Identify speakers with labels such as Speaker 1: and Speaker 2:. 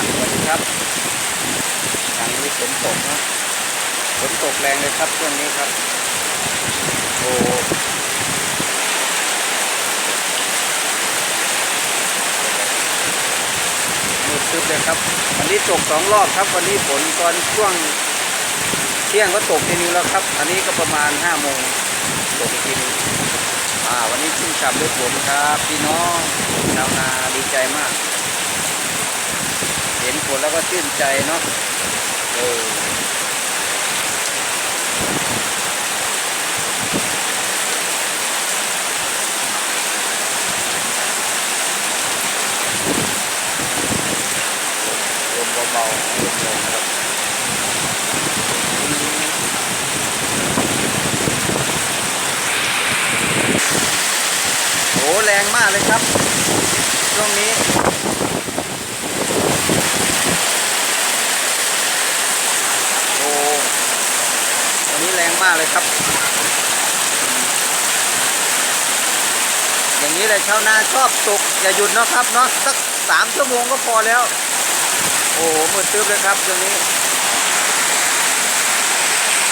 Speaker 1: อะสวัสดีครับทางนี้ฝนตกนะฝนตกแรงเลยครับช่วงนี้ครับโอ้มืดตึ๊บเลยครับ วันนี้ตกสองรอบครับ วันนี้ฝนตอนช่วงเที่ยงก็ตกทีนึงแล้วครับ อันนี้ก็ประมาณห้าโมงตกอีกทีนึงอ่าวันนี้ชุ่มฉ่ำด้วยฝนครับ พี่น้องชาวนาดีใจมาก เห็นฝนแล้วก็ชื่นใจเนาะเออเบาๆลมลงครับโอ้แรงมากเลยครับช่วงนี้ โอ้วั นี้แรงมากเลยครับ อย่างนี้เลยชาวนาชอบตกอย่าหยุดเนาะครับเนาะสักสามชั่วโมงก็พอแล้ว โอ้โหมืดตึ๊บเลยครับตรงนี้